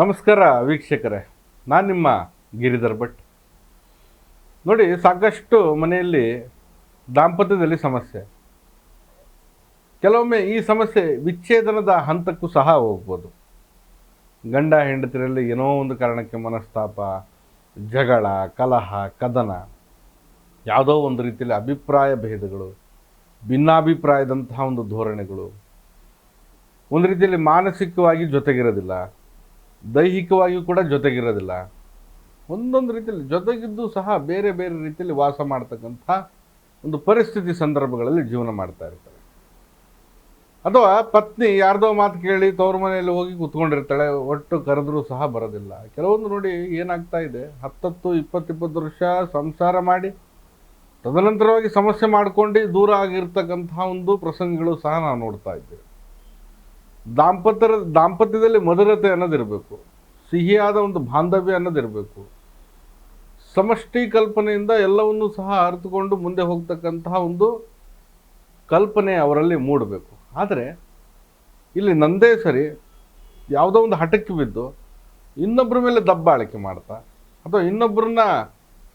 ನಮಸ್ಕಾರ ವೀಕ್ಷಕರೇ, ನಾನು ನಿಮ್ಮ ಗಿರಿಧರ್ ಭಟ್. ನೋಡಿ, ಸಾಕಷ್ಟು ಮನೆಯಲ್ಲಿ ದಾಂಪತ್ಯದಲ್ಲಿ ಸಮಸ್ಯೆ. ಕೆಲವೊಮ್ಮೆ ಈ ಸಮಸ್ಯೆ ವಿಚ್ಛೇದನದ ಹಂತಕ್ಕೂ ಸಹ ಹೋಗ್ಬೋದು. ಗಂಡ ಹೆಂಡತಿರಲ್ಲಿ ಏನೋ ಒಂದು ಕಾರಣಕ್ಕೆ ಮನಸ್ತಾಪ, ಜಗಳ, ಕಲಹ, ಕದನ, ಯಾವುದೋ ಒಂದು ರೀತಿಯಲ್ಲಿ ಅಭಿಪ್ರಾಯ ಭೇದಗಳು, ಭಿನ್ನಾಭಿಪ್ರಾಯದಂತಹ ಒಂದು ಧೋರಣೆಗಳು. ಒಂದು ರೀತಿಯಲ್ಲಿ ಮಾನಸಿಕವಾಗಿ ಜೊತೆಗಿರೋದಿಲ್ಲ. ದೈಹಿಕವಾಗಿಯೂ ಕೂಡ ಜೊತೆಗಿರೋದಿಲ್ಲ. ಒಂದೊಂದು ರೀತಿಯಲ್ಲಿ ಜೊತೆಗಿದ್ದು ಸಹ ಬೇರೆ ಬೇರೆ ರೀತಿಯಲ್ಲಿ ವಾಸ ಮಾಡ್ತಕ್ಕಂಥ ಒಂದು ಪರಿಸ್ಥಿತಿ ಸಂದರ್ಭಗಳಲ್ಲಿ ಜೀವನ ಮಾಡ್ತಾ ಇರ್ತಾರೆ. ಅಥವಾ ಪತ್ನಿ ಯಾರ್ದೋ ಮಾತು ಕೇಳಿ ತವ್ರ ಮನೆಯಲ್ಲಿ ಹೋಗಿ ಕುತ್ಕೊಂಡಿರ್ತಾಳೆ, ಒಟ್ಟು ಕರೆದ್ರೂ ಸಹ ಬರೋದಿಲ್ಲ. ಕೆಲವೊಂದು ನೋಡಿ ಏನಾಗ್ತಾ ಇದೆ, ಹತ್ತತ್ತು, ಇಪ್ಪತ್ತಿಪ್ಪತ್ತು ವರ್ಷ ಸಂಸಾರ ಮಾಡಿ, ತದನಂತರವಾಗಿ ಸಮಸ್ಯೆ ಮಾಡ್ಕೊಂಡು ದೂರ ಆಗಿರ್ತಕ್ಕಂತಹ ಒಂದು ಪ್ರಸಂಗಗಳು ಸಹ ನಾವು ನೋಡ್ತಾ ಇದ್ದೇವೆ. ದಾಂಪತ್ಯರ, ದಾಂಪತ್ಯದಲ್ಲಿ ಮಧುರತೆ ಅನ್ನೋದಿರಬೇಕು. ಸಿಹಿಯಾದ ಒಂದು ಬಾಂಧವ್ಯ ಅನ್ನೋದಿರಬೇಕು. ಸಮಷ್ಟಿ ಕಲ್ಪನೆಯಿಂದ ಎಲ್ಲವನ್ನೂ ಸಹ ಅರಿತುಕೊಂಡು ಮುಂದೆ ಹೋಗ್ತಕ್ಕಂತಹ ಒಂದು ಕಲ್ಪನೆ ಅವರಲ್ಲಿ ಮೂಡಬೇಕು. ಆದರೆ, ಇಲ್ಲಿ ನಂದೇ ಸರಿ ಯಾವುದೋ ಒಂದು ಹಠಕ್ಕೆ ಬಿದ್ದು ಇನ್ನೊಬ್ಬರ ಮೇಲೆ ದಬ್ಬಾಳಿಕೆ ಮಾಡ್ತಾ, ಅಥವಾ ಇನ್ನೊಬ್ಬರನ್ನ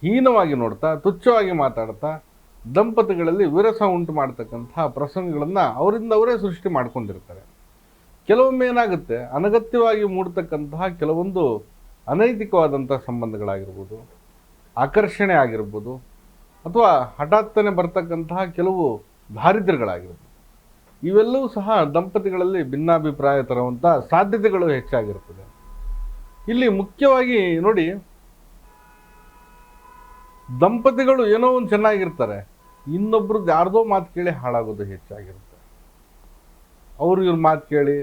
ಹೀನವಾಗಿ ನೋಡ್ತಾ, ತುಚ್ಛವಾಗಿ ಮಾತಾಡ್ತಾ, ದಂಪತಿಗಳಲ್ಲಿ ವಿರಸ ಉಂಟು ಮಾಡ್ತಕ್ಕಂತಹ ಪ್ರಸಂಗಗಳನ್ನು ಅವರಿಂದ ಅವರೇ ಸೃಷ್ಟಿ ಮಾಡ್ಕೊಂಡಿರ್ತಾರೆ. ಕೆಲವೊಮ್ಮೆ ಏನಾಗುತ್ತೆ? ಅನಗತ್ಯವಾಗಿ ಮೂಡ್ತಕ್ಕಂತಹ ಕೆಲವೊಂದು ಅನೈತಿಕವಾದಂಥ ಸಂಬಂಧಗಳಾಗಿರ್ಬೋದು, ಆಕರ್ಷಣೆ ಆಗಿರ್ಬೋದು, ಅಥವಾ ಹಠಾತ್ತನೆ ಬರ್ತಕ್ಕಂತಹ ಕೆಲವು ದಾರಿದ್ರ್ಯಗಳಾಗಿರ್ಬೋದು. ಇವೆಲ್ಲವೂ ಸಹ ದಂಪತಿಗಳಲ್ಲಿ ಭಿನ್ನಾಭಿಪ್ರಾಯ ತರುವಂಥ ಸಾಧ್ಯತೆಗಳು ಹೆಚ್ಚಾಗಿರ್ತದೆ. ಇಲ್ಲಿ ಮುಖ್ಯವಾಗಿ ನೋಡಿ, ದಂಪತಿಗಳು ಏನೋ ಒಂದು ಚೆನ್ನಾಗಿರ್ತಾರೆ, ಇನ್ನೊಬ್ರದ್ದು ಯಾರ್ದೋ ಮಾತು ಕೇಳಿ ಹಾಳಾಗೋದು ಹೆಚ್ಚಾಗಿರುತ್ತೆ. ಅವ್ರು ಇವ್ರ ಮಾತು ಕೇಳಿ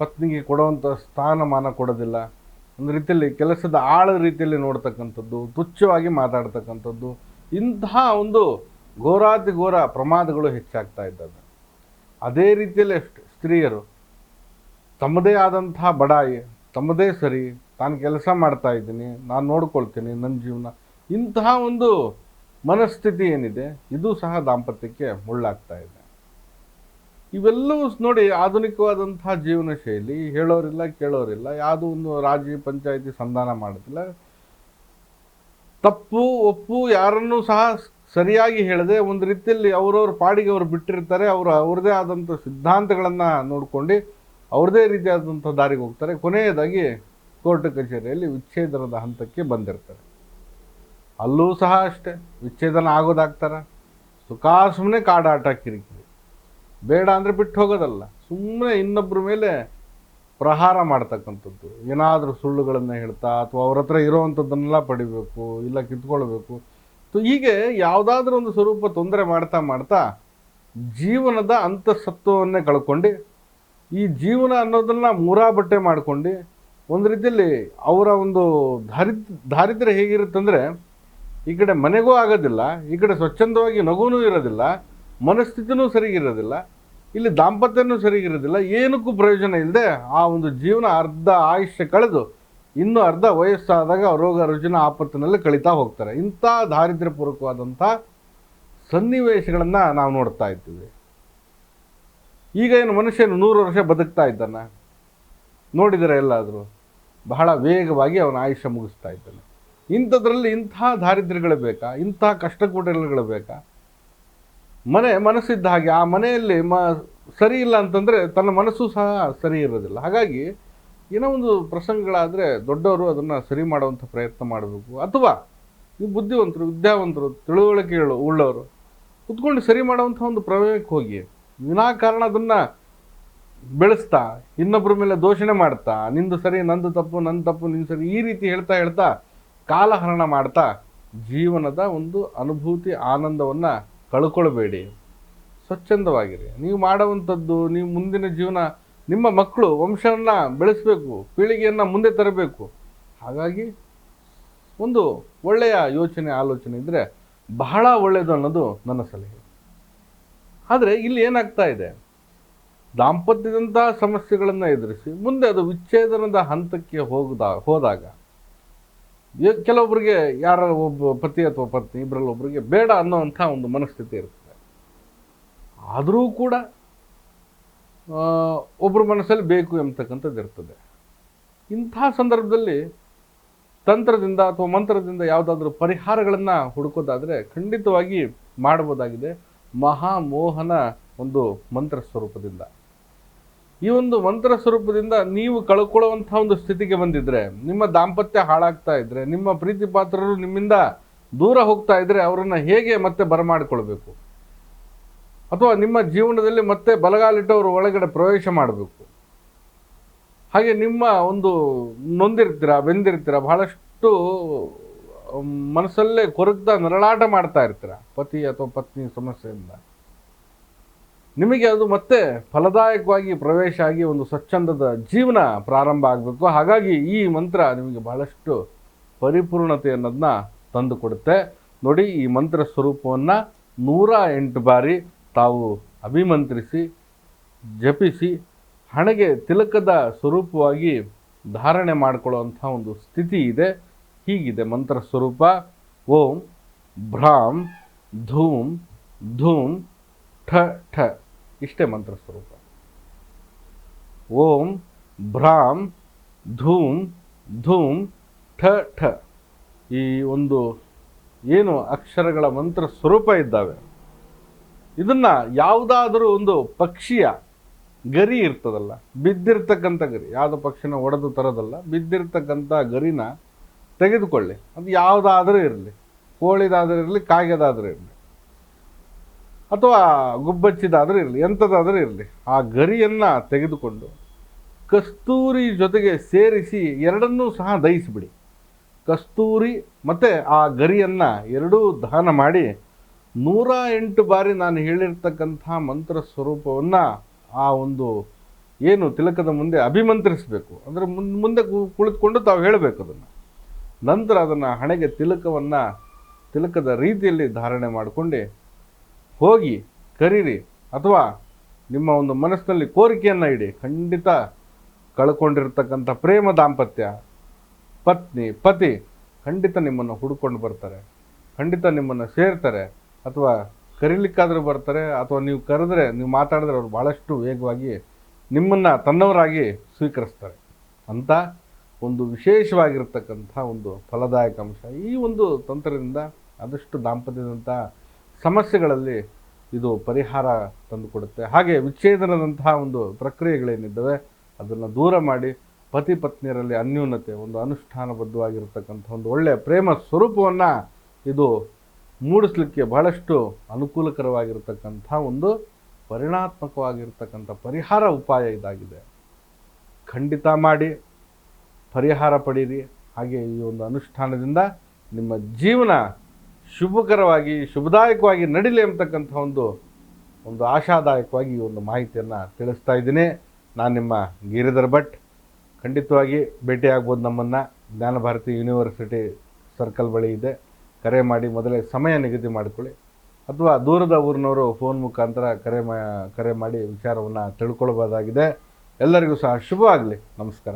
ಪತ್ನಿಗೆ ಕೊಡುವಂಥ ಸ್ಥಾನಮಾನ ಕೊಡೋದಿಲ್ಲ. ಒಂದು ರೀತಿಯಲ್ಲಿ ಕೆಲಸದ ಆಳ ರೀತಿಯಲ್ಲಿ ನೋಡ್ತಕ್ಕಂಥದ್ದು, ತುಚ್ಛವಾಗಿ ಮಾತಾಡ್ತಕ್ಕಂಥದ್ದು, ಇಂತಹ ಒಂದು ಘೋರಾತಿ ಘೋರ ಪ್ರಮಾದಗಳು ಹೆಚ್ಚಾಗ್ತಾ ಇದ್ದಾವೆ ಅದೇ ರೀತಿಯಲ್ಲಿ ಸ್ತ್ರೀಯರು ತಮ್ಮದೇ ಆದಂತಹ ಬಡಾಯಿ ತಮ್ಮದೇ ಸರಿ, ತಾನು ಕೆಲಸ ಮಾಡ್ತಾ ಇದ್ದೀನಿ, ನಾನು ನೋಡ್ಕೊಳ್ತೀನಿ ನನ್ನ ಜೀವನ. ಇಂತಹ ಒಂದು ಮನಸ್ಥಿತಿ ಏನಿದೆ, ಇದು ಸಹ ದಾಂಪತ್ಯಕ್ಕೆ ಮುಳ್ಳಾಗ್ತಾ ಇದೆ. ಇವೆಲ್ಲವೂ ನೋಡಿ ಆಧುನಿಕವಾದಂತಹ ಜೀವನ ಶೈಲಿ. ಹೇಳೋರಿಲ್ಲ, ಕೇಳೋರಿಲ್ಲ. ಯಾವುದೋ ಒಂದು ರಾಜ್ಯ ಪಂಚಾಯಿತಿ ಸಂಧಾನ ಮಾಡೋದಿಲ್ಲ ತಪ್ಪು, ಒಪ್ಪು ಯಾರನ್ನೂ ಸಹ ಸರಿಯಾಗಿ ಹೇಳದೆ ಒಂದು ರೀತಿಯಲ್ಲಿ ಅವರವ್ರ ಪಾಡಿಗೆ ಅವರು ಬಿಟ್ಟಿರ್ತಾರೆ. ಅವರು, ಅವ್ರದ್ದೇ ಆದಂಥ ಸಿದ್ಧಾಂತಗಳನ್ನು ನೋಡ್ಕೊಂಡು ಅವ್ರದೇ ರೀತಿಯಾದಂಥ ದಾರಿಗೆ ಹೋಗ್ತಾರೆ. ಕೊನೆಯದಾಗಿ ಕೋರ್ಟ್ ಕಚೇರಿಯಲ್ಲಿ ವಿಚ್ಛೇದನದ ಹಂತಕ್ಕೆ ಬಂದಿರ್ತಾರೆ. ಅಲ್ಲೂ ಸಹ ಅಷ್ಟೇ. ವಿಚ್ಛೇದನ ಆಗೋದಾಗ್ತಾರ. ಸುಖಾಸುಮ್ಮನೆ ಕಾಡಾಟ ಕಿರಿಕಿರಿ. ಬೇಡ ಅಂದರೆ ಬಿಟ್ಟು ಹೋಗೋದಲ್ಲ. ಸುಮ್ಮನೆ ಇನ್ನೊಬ್ಬರ ಮೇಲೆ ಪ್ರಹಾರ ಮಾಡ್ತಕ್ಕಂಥದ್ದು. ಏನಾದರೂ ಸುಳ್ಳುಗಳನ್ನು ಹೇಳ್ತಾ ಅಥವಾ ಅವ್ರ ಹತ್ರ ಇರೋವಂಥದ್ದನ್ನೆಲ್ಲ ಪಡಿಬೇಕು ಇಲ್ಲ ಕಿತ್ಕೊಳ್ಬೇಕು. ಹೀಗೆ ಯಾವುದಾದ್ರೂ ಒಂದು ಸ್ವರೂಪ ತೊಂದರೆ ಮಾಡ್ತಾ ಮಾಡ್ತಾ ಜೀವನದ ಅಂತಸತ್ವವನ್ನೇ ಕಳ್ಕೊಂಡು, ಈ ಜೀವನ ಅನ್ನೋದನ್ನ ಮೂರಾ ಬಟ್ಟೆ ಮಾಡ್ಕೊಂಡು, ಒಂದು ರೀತಿಯಲ್ಲಿ ಅವರ ಒಂದು ದಾರಿದ್, ದಾರಿದ್ರ್ಯ ಹೇಗಿರುತ್ತಂದರೆ, ಈ ಕಡೆ ಮನೆಗೂ ಆಗೋದಿಲ್ಲ, ಈ ಕಡೆ ಸ್ವಚ್ಛಂದವಾಗಿ ನಗುನೂ ಇರೋದಿಲ್ಲ ಮನಸ್ಥಿತಿನೂ ಸರಿಗಿರೋದಿಲ್ಲ, ಇಲ್ಲಿ ದಾಂಪತ್ಯನೂ ಸರಿಗಿರೋದಿಲ್ಲ, ಏನಕ್ಕೂ ಪ್ರಯೋಜನ ಇಲ್ಲದೆ ಆ ಒಂದು ಜೀವನ ಅರ್ಧ ಆಯುಷ್ಯ ಕಳೆದು ಇನ್ನೂ ಅರ್ಧ ವಯಸ್ಸಾದಾಗ ರೋಗ ರುಜಿನ ಆಪತ್ತಿನಲ್ಲಿ ಕಳೀತಾ ಹೋಗ್ತಾರೆ. ಇಂಥ ದಾರಿದ್ರ್ಯಪೂರ್ವಕವಾದಂಥ ಸನ್ನಿವೇಶಗಳನ್ನು ನಾವು ನೋಡ್ತಾ ಇದ್ದೀವಿ. ಈಗ ಏನು ಮನುಷ್ಯನು ನೂರು ವರ್ಷ ಬದುಕ್ತಾ ಇದ್ದಾನೆ. ನೋಡಿದರೆ ಎಲ್ಲಾದರೂ ಬಹಳ ವೇಗವಾಗಿ ಅವನ ಆಯುಷ್ಯ ಮುಗಿಸ್ತಾ ಇದ್ದಾನೆ. ಇಂಥದ್ರಲ್ಲಿ ಇಂಥ ದಾರಿದ್ರ್ಯಗಳು ಬೇಕಾ? ಇಂಥ ಕಷ್ಟಕೂಟಗಳು ಬೇಕಾ? ಮನೆ ಮನಸ್ಸಿದ್ದ ಹಾಗೆ ಆ ಮನೆಯಲ್ಲಿ ಮ ಸರಿ ಇಲ್ಲ ಅಂತಂದರೆ ತನ್ನ ಮನಸ್ಸು ಸಹ ಸರಿ ಇರೋದಿಲ್ಲ. ಹಾಗಾಗಿ ಏನೋ ಒಂದು ಪ್ರಸಂಗಗಳಾದರೆ ದೊಡ್ಡವರು ಅದನ್ನು ಸರಿ ಮಾಡುವಂಥ ಪ್ರಯತ್ನ ಮಾಡಬೇಕು. ಅಥವಾ ಈ ಬುದ್ಧಿವಂತರು, ವಿದ್ಯಾವಂತರು, ತಿಳುವಳಿಕೆಗಳು ಉಳ್ಳವರು ಕುತ್ಕೊಂಡು ಸರಿ ಮಾಡುವಂಥ ಒಂದು ಪ್ರಮೇಯಕ್ಕೆ ಹೋಗಿ ವಿನಾಕಾರಣ ಅದನ್ನು ಬೆಳೆಸ್ತಾ ಇನ್ನೊಬ್ಬರ ಮೇಲೆ ದೋಷಣೆ ಮಾಡ್ತಾ, ನಿಂದು ಸರಿ, ನಂದು ತಪ್ಪು, ನನ್ನ ತಪ್ಪು ನಿಂದು ಸರಿ ಈ ರೀತಿ ಹೇಳ್ತಾ ಹೇಳ್ತಾ ಕಾಲಹರಣ ಮಾಡ್ತಾ ಜೀವನದ ಒಂದು ಅನುಭೂತಿ, ಆನಂದವನ್ನು ಕಳ್ಕೊಳ್ಬೇಡಿ. ಸ್ವಚ್ಛಂದವಾಗಿರಿ. ನೀವು ಮಾಡುವಂಥದ್ದು ನೀವು ಮುಂದಿನ ಜೀವನ ನಿಮ್ಮ ಮಕ್ಕಳು ವಂಶವನ್ನು ಬೆಳೆಸಬೇಕು, ಪೀಳಿಗೆಯನ್ನು ಮುಂದೆ ತರಬೇಕು. ಹಾಗಾಗಿ ಒಂದು ಒಳ್ಳೆಯ ಯೋಚನೆ, ಆಲೋಚನೆ ಇದ್ದರೆ ಬಹಳ ಒಳ್ಳೆಯದು ಅನ್ನೋದು ನನ್ನ ಸಲಹೆ. ಆದರೆ ಇಲ್ಲಿ ಏನಾಗ್ತಾ ಇದೆ? ದಾಂಪತ್ಯದಂತಹ ಸಮಸ್ಯೆಗಳನ್ನು ಎದುರಿಸಿ ಮುಂದೆ ಅದು ವಿಚ್ಛೇದನದ ಹಂತಕ್ಕೆ ಹೋಗದ, ಹೋದಾಗ ಕೆಲವೊಬ್ಬರಿಗೆ ಯಾರ ಒಬ್ಬ ಪತಿ ಅಥವಾ ಪತ್ನಿ ಇಬ್ಬರಲ್ಲಿ ಒಬ್ಬರಿಗೆ ಬೇಡ ಅನ್ನೋವಂಥ ಒಂದು ಮನಸ್ಥಿತಿ ಇರ್ತದೆ. ಆದರೂ ಕೂಡ ಒಬ್ಬರ ಮನಸ್ಸಲ್ಲಿ ಬೇಕು ಎಂಬತಕ್ಕಂಥದ್ದು ಇರ್ತದೆ. ಇಂಥ ಸಂದರ್ಭದಲ್ಲಿ ತಂತ್ರದಿಂದ ಅಥವಾ ಮಂತ್ರದಿಂದ ಯಾವುದಾದ್ರೂ ಪರಿಹಾರಗಳನ್ನು ಹುಡುಕೋದಾದರೆ ಖಂಡಿತವಾಗಿ ಮಾಡಬಹುದಾಗಿದೆ. ಮಹಾಮೋಹನ ಒಂದು ಮಂತ್ರ ಸ್ವರೂಪದಿಂದ. ಈ ಒಂದು ಮಂತ್ರ ಸ್ವರೂಪದಿಂದ ನೀವು ಕಳ್ಕೊಳ್ಳುವಂಥ ಒಂದು ಸ್ಥಿತಿಗೆ ಬಂದಿದ್ರೆ, ನಿಮ್ಮ ದಾಂಪತ್ಯ ಹಾಳಾಗ್ತಾ ಇದ್ರೆ, ನಿಮ್ಮ ಪ್ರೀತಿ ಪಾತ್ರರು ನಿಮ್ಮಿಂದ ದೂರ ಹೋಗ್ತಾ ಇದ್ರೆ ಅವರನ್ನ ಹೇಗೆ ಮತ್ತೆ ಬರಮಾಡಿಕೊಳ್ಬೇಕು? ಅಥವಾ ನಿಮ್ಮ ಜೀವನದಲ್ಲಿ ಮತ್ತೆ ಬಲಗಾಲಿಟ್ಟು ಅವರು ಒಳಗಡೆ ಪ್ರವೇಶ ಮಾಡಬೇಕು? ಹಾಗೆ ನಿಮ್ಮ ಒಂದು ನೊಂದಿರ್ತೀರ, ಬೆಂದಿರ್ತೀರ, ಬಹಳಷ್ಟು ಮನಸ್ಸಲ್ಲೇ ಕೊರಗ್ದ ನರಳಾಟ ಮಾಡ್ತಾ ಇರ್ತೀರ, ಪತಿ ಅಥವಾ ಪತ್ನಿ ಸಮಸ್ಯೆಯಿಂದ? ನಿಮಗೆ ಅದು ಮತ್ತೆ ಫಲದಾಯಕವಾಗಿ ಪ್ರವೇಶ ಆಗಿ ಒಂದು ಸ್ವಚ್ಛಂದದ ಜೀವನ ಪ್ರಾರಂಭ ಆಗಬೇಕು. ಹಾಗಾಗಿ ಈ ಮಂತ್ರ ನಿಮಗೆ ಬಹಳಷ್ಟು ಪರಿಪೂರ್ಣತೆ ಅನ್ನೋದನ್ನ ತಂದು ಕೊಡುತ್ತೆ ನೋಡಿ, ಈ ಮಂತ್ರ ಸ್ವರೂಪವನ್ನು ನೂರ ಎಂಟು ಬಾರಿ ತಾವು ಅಭಿಮಂತ್ರಿಸಿ, ಜಪಿಸಿ, ಹಣೆಗೆ ತಿಲಕದ ಸ್ವರೂಪವಾಗಿ ಧಾರಣೆ ಮಾಡಿಕೊಳ್ಳುವಂಥ ಒಂದು ಸ್ಥಿತಿ ಇದೆ. ಹೀಗಿದೆ ಮಂತ್ರ ಸ್ವರೂಪ. ಓಂ ಭ್ರಾಂ ಧೂಮ್ ಧೂಮ್ ಠ ಠ. ಇಷ್ಟೇ ಮಂತ್ರ ಸ್ವರೂಪ ಓಂ ಭ್ರಾಂ ಧೂಮ್ ಧೂಮ್ ಠ ಠ. ಈ ಒಂದು ಏನು ಅಕ್ಷರಗಳ ಮಂತ್ರ ಸ್ವರೂಪ ಇದ್ದಾವೆ. ಇದನ್ನ ಯಾವುದಾದರೂ ಒಂದು ಪಕ್ಷಿಯ ಗರಿ ಇರ್ತದಲ್ಲ, ಬಿದ್ದಿರ್ತಕ್ಕಂಥ ಗರಿ, ಯಾವುದೋ ಪಕ್ಷಿನ ಒಡೆದು ತರೋದಲ್ಲ, ಬಿದ್ದಿರ್ತಕ್ಕಂಥ ಗರಿನ ತೆಗೆದುಕೊಳ್ಳಿ. ಅದು ಯಾವುದಾದರೂ ಇರಲಿ, ಕೋಳಿದಾದರೂ ಇರಲಿ, ಕಾಗೆದಾದರೂ ಇರಲಿ. ಅಥವಾ ಗುಬ್ಬಚ್ಚಿದಾದರೂ ಇರಲಿ, ಎಂಥದ್ದಾದರೂ ಇರಲಿ, ಆ ಗರಿಯನ್ನು ತೆಗೆದುಕೊಂಡು ಕಸ್ತೂರಿ ಜೊತೆಗೆ ಸೇರಿಸಿ ಎರಡನ್ನೂ ಸಹ ದಹಿಸಿಬಿಡಿ. ಕಸ್ತೂರಿ ಮತ್ತು ಆ ಗರಿಯನ್ನು ಎರಡೂ ದಹನ ಮಾಡಿ ನೂರ ಎಂಟು ಬಾರಿ ನಾನು ಹೇಳಿರ್ತಕ್ಕಂಥ ಮಂತ್ರ ಸ್ವರೂಪವನ್ನು ಆ ಒಂದು ಏನು ತಿಲಕದ ಮುಂದೆ ಅಭಿಮಂತ್ರಿಸಬೇಕು. ಅಂದರೆ ಮುಂದೆ ಮುಂದೆ ಕುಳಿತುಕೊಂಡು ತಾವು ಹೇಳಬೇಕು ಅದನ್ನು. ನಂತರ ಅದನ್ನು ಹಣೆಗೆ ತಿಲಕವನ್ನು ತಿಲಕದ ರೀತಿಯಲ್ಲಿ ಧಾರಣೆ ಮಾಡಿಕೊಂಡು ಹೋಗಿ ಕರೀರಿ ಅಥವಾ ನಿಮ್ಮ ಒಂದು ಮನಸ್ಸಿನಲ್ಲಿ ಕೋರಿಕೆಯನ್ನು ಇಡಿ. ಖಂಡಿತ ಕಳ್ಕೊಂಡಿರ್ತಕ್ಕಂಥ ಪ್ರೇಮ ದಾಂಪತ್ಯ, ಪತ್ನಿ, ಪತಿ ಖಂಡಿತ ನಿಮ್ಮನ್ನು ಹುಡ್ಕೊಂಡು ಬರ್ತಾರೆ. ಖಂಡಿತ ನಿಮ್ಮನ್ನು ಸೇರ್ತಾರೆ ಅಥವಾ ಕರೀಲಿಕ್ಕಾದರೂ ಬರ್ತಾರೆ ಅಥವಾ ನೀವು ಕರೆದ್ರೆ, ನೀವು ಮಾತಾಡಿದ್ರೆ ಅವ್ರು ಭಾಳಷ್ಟು ವೇಗವಾಗಿ ನಿಮ್ಮನ್ನು ತನ್ನವರಾಗಿ ಸ್ವೀಕರಿಸ್ತಾರೆ. ಅಂತ ಒಂದು ವಿಶೇಷವಾಗಿರ್ತಕ್ಕಂಥ ಒಂದು ಫಲದಾಯಕ ಅಂಶ. ಈ ಒಂದು ತಂತ್ರದಿಂದ ಆದಷ್ಟು ದಾಂಪತ್ಯದಂಥ ಸಮಸ್ಯೆಗಳಲ್ಲಿ ಇದು ಪರಿಹಾರ ತಂದುಕೊಡುತ್ತೆ. ಹಾಗೆ ವಿಚ್ಛೇದನದಂತಹ ಒಂದು ಪ್ರಕ್ರಿಯೆಗಳೇನಿದ್ದಾವೆ, ಅದನ್ನು ದೂರ ಮಾಡಿ ಪತಿ ಪತ್ನಿಯರಲ್ಲಿ ಅನ್ಯೂನತೆ, ಒಂದು ಅನುಷ್ಠಾನಬದ್ಧವಾಗಿರ್ತಕ್ಕಂಥ ಒಂದು ಒಳ್ಳೆಯ ಪ್ರೇಮ ಸ್ವರೂಪವನ್ನು ಇದು ಮೂಡಿಸ್ಲಿಕ್ಕೆ ಬಹಳಷ್ಟು ಅನುಕೂಲಕರವಾಗಿರ್ತಕ್ಕಂಥ ಒಂದು ಪರಿಣಾತ್ಮಕವಾಗಿರ್ತಕ್ಕಂಥ ಪರಿಹಾರ ಉಪಾಯ ಇದಾಗಿದೆ. ಖಂಡಿತ ಮಾಡಿ, ಪರಿಹಾರ ಪಡೀರಿ. ಹಾಗೆ ಈ ಒಂದು ಅನುಷ್ಠಾನದಿಂದ ನಿಮ್ಮ ಜೀವನ ಶುಭಕರವಾಗಿ, ಶುಭದಾಯಕವಾಗಿ ನಡೀಲಿ ಅಂತಕ್ಕಂಥ ಒಂದು ಒಂದು ಆಶಾದಾಯಕವಾಗಿ ಈ ಒಂದು ಮಾಹಿತಿಯನ್ನು ತಿಳಿಸ್ತಾ ಇದ್ದೀನಿ. ನಾನು ನಿಮ್ಮ ಗಿರಿಧರ್ ಭಟ್. ಖಂಡಿತವಾಗಿ ಭೇಟಿಯಾಗ್ಬೋದು ನಮ್ಮನ್ನು. ಜ್ಞಾನಭಾರತಿ ಯೂನಿವರ್ಸಿಟಿ ಸರ್ಕಲ್ ಬಳಿ ಇದೆ. ಕರೆ ಮಾಡಿ ಮೊದಲೇ ಸಮಯ ನಿಗದಿ ಮಾಡಿಕೊಳ್ಳಿ. ಅಥವಾ ದೂರದ ಊರಿನವರು ಫೋನ್ ಮುಖಾಂತರ ಕರೆ ಮಾ, ಕರೆ ಮಾಡಿ ವಿಚಾರವನ್ನು ತಿಳ್ಕೊಳ್ಬೋದಾಗಿದೆ. ಎಲ್ಲರಿಗೂ ಸಹ ಶುಭವಾಗಲಿ. ನಮಸ್ಕಾರ.